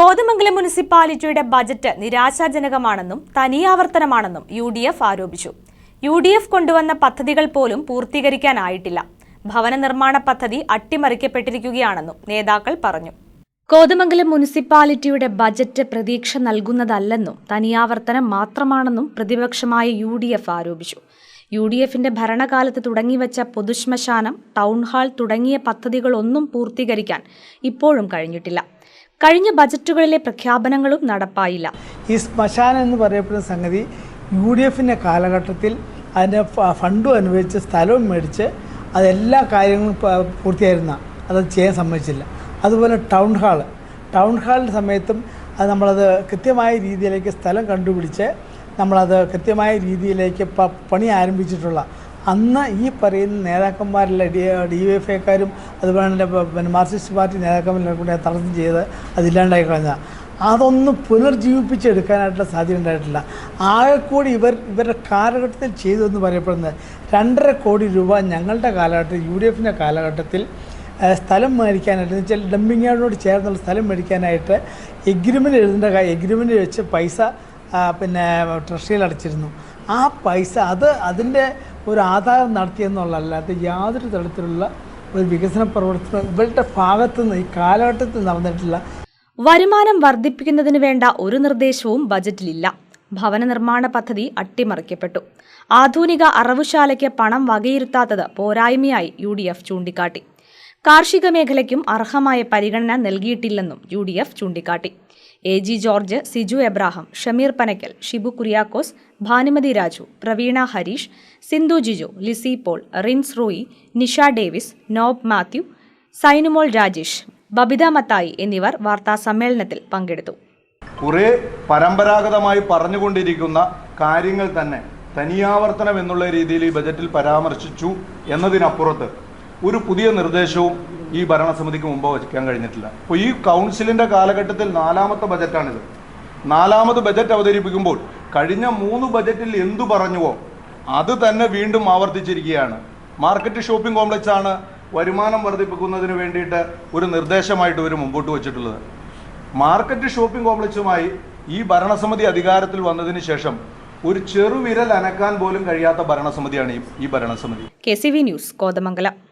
കോതമംഗലം മുനിസിപ്പാലിറ്റിയുടെ ബജറ്റ് നിരാശാജനകമാണെന്നും തനിയാവർത്തനമാണെന്നും യു ഡി എഫ് ആരോപിച്ചു. യു ഡി എഫ് കൊണ്ടുവന്ന പദ്ധതികൾ പോലും പൂർത്തീകരിക്കാനായിട്ടില്ല. ഭവന നിർമ്മാണ പദ്ധതി അട്ടിമറിക്കപ്പെട്ടിരിക്കുകയാണെന്നും നേതാക്കൾ പറഞ്ഞു. കോതമംഗലം മുനിസിപ്പാലിറ്റിയുടെ ബജറ്റ് പ്രതീക്ഷ നൽകുന്നതല്ലെന്നും തനിയാവർത്തനം മാത്രമാണെന്നും പ്രതിപക്ഷമായ യു ഡി എഫ് ആരോപിച്ചു. യു ഡി എഫിന്റെ ഭരണകാലത്ത് തുടങ്ങിവച്ച പൊതുശ്മശാനം ടൗൺ ഹാൾ തുടങ്ങിയ പദ്ധതികളൊന്നും പൂർത്തീകരിക്കാൻ ഇപ്പോഴും കഴിഞ്ഞിട്ടില്ല. കഴിഞ്ഞ ബജറ്റുകളിലെ പ്രഖ്യാപനങ്ങളും നടപ്പായില്ല. ഈ ശ്മശാനം എന്ന് പറയപ്പെടുന്ന സംഗതി യു ഡി എഫിന്റെ കാലഘട്ടത്തിൽ അതിന്റെ ഫണ്ടും അനുവദിച്ച് സ്ഥലവും മേടിച്ച് അതെല്ലാ കാര്യങ്ങളും പൂർത്തിയായിരുന്ന അത് ചെയ്യാൻ സമ്മതിച്ചില്ല. അതുപോലെ ടൗൺ ഹാൾ ടൗൺ ഹാളിന്റെ സമയത്തും അത് നമ്മളത് കൃത്യമായ രീതിയിലേക്ക് സ്ഥലം കണ്ടുപിടിച്ച് നമ്മളത് കൃത്യമായ രീതിയിലേക്ക് പണി ആരംഭിച്ചിട്ടുള്ള അന്ന് ഈ പറയുന്ന നേതാക്കന്മാരിലെ ഡി ഡി വൈ എഫ് ഐക്കാരും അതുപോലെ തന്നെ പിന്നെ മാർക്സിസ്റ്റ് പാർട്ടി നേതാക്കന്മാരെല്ലാം കൂടെ തടസ്സം ചെയ്ത് അതില്ലാണ്ടായി കളഞ്ഞ അതൊന്നും പുനർജീവിപ്പിച്ചെടുക്കാനായിട്ടുള്ള സാധ്യത ഉണ്ടായിട്ടില്ല. ആകെക്കൂടി കൂടി ഇവർ ഇവരുടെ കാലഘട്ടത്തിൽ ചെയ്തു എന്ന് പറയപ്പെടുന്നത് രണ്ടര കോടി രൂപ ഞങ്ങളുടെ കാലഘട്ടത്തിൽ യു ഡി എഫിന്റെ കാലഘട്ടത്തിൽ സ്ഥലം മേടിക്കാനായിട്ട് എന്ന് വെച്ചാൽ ഡംപിങ് യാർഡിനോട് ചേർന്നുള്ള സ്ഥലം മേടിക്കാനായിട്ട് എഗ്രിമെന്റ് എഴുതേണ്ട എഗ്രിമെന്റ് വെച്ച് പൈസ പിന്നെ ട്രഷറിയിൽ അടച്ചിരുന്നു. ആ പൈസ അത് അതിന്റെ ഒരു ആധാരം നടത്തിയെന്നുള്ളതല്ലാതെ യാതൊരു തരത്തിലുള്ള ഒരു വികസന പ്രവർത്തനം ഇവരുടെ ഭാഗത്തുനിന്ന് ഈ കാലഘട്ടത്തിൽ നടന്നിട്ടില്ല. വരുമാനം വർദ്ധിപ്പിക്കുന്നതിന് വേണ്ട ഒരു നിർദ്ദേശവും ബജറ്റിലില്ല. ഭവന നിർമ്മാണ പദ്ധതി അട്ടിമറിക്കപ്പെട്ടു. ആധുനിക അറവുശാലയ്ക്ക് പണം വകയിരുത്താത്തത് പോരായ്മയായി യു ഡി എഫ് ചൂണ്ടിക്കാട്ടി. കാർഷിക മേഖലയ്ക്കും അർഹമായ പരിഗണന നൽകിയിട്ടില്ലെന്നും യു ഡി എഫ് ചൂണ്ടിക്കാട്ടി. A G George Siju Abraham Shameer Panakkal Shibu Kuriakose Bhanumathi Raju Praveena Harish Sindhu Jiju Lissy Paul rinse Roy Nisha Davis Nob Mathew Sainumol Rajesh Babitha Mathai എന്നിവർ വാർത്താ സമ്മേളനത്തിൽ പങ്കെടുത്തു. കുറേ പരമ്പരാഗതമായി പറഞ്ഞുകൊണ്ടിരിക്കുന്ന കാര്യങ്ങൾ തന്നെ തനിയാവർത്തനം എന്നുള്ള രീതിയിൽ ഈ ബജറ്റിൽ പരാമർശിച്ചു എന്നതിനപ്പുറത്ത് ഒരു പുതിയ നിർദ്ദേശവും ഈ ഭരണസമിതിക്ക് മുമ്പ് വയ്ക്കാൻ കഴിഞ്ഞിട്ടില്ല. അപ്പോൾ ഈ കൗൺസിലിന്റെ കാലഘട്ടത്തിൽ നാലാമത്തെ ബജറ്റാണിത്. നാലാമത് ബജറ്റ് അവതരിപ്പിക്കുമ്പോൾ കഴിഞ്ഞ മൂന്ന് ബജറ്റിൽ എന്തു പറഞ്ഞുവോ അത് തന്നെ വീണ്ടും ആവർത്തിച്ചിരിക്കുകയാണ്. മാർക്കറ്റ് ഷോപ്പിംഗ് കോംപ്ലക്സ് ആണ് വരുമാനം വർദ്ധിപ്പിക്കുന്നതിന് വേണ്ടിയിട്ട് ഒരു നിർദ്ദേശമായിട്ട് ഇവർ മുമ്പോട്ട് വച്ചിട്ടുള്ളത്. മാർക്കറ്റ് ഷോപ്പിംഗ് കോംപ്ലക്സുമായി ഈ ഭരണസമിതി അധികാരത്തിൽ വന്നതിന് ശേഷം ഒരു ചെറുവിരൽ അനക്കാൻ പോലും കഴിയാത്ത ഭരണസമിതിയാണ് ഈ- ഭരണസമിതി. K C V news Kothamangalam.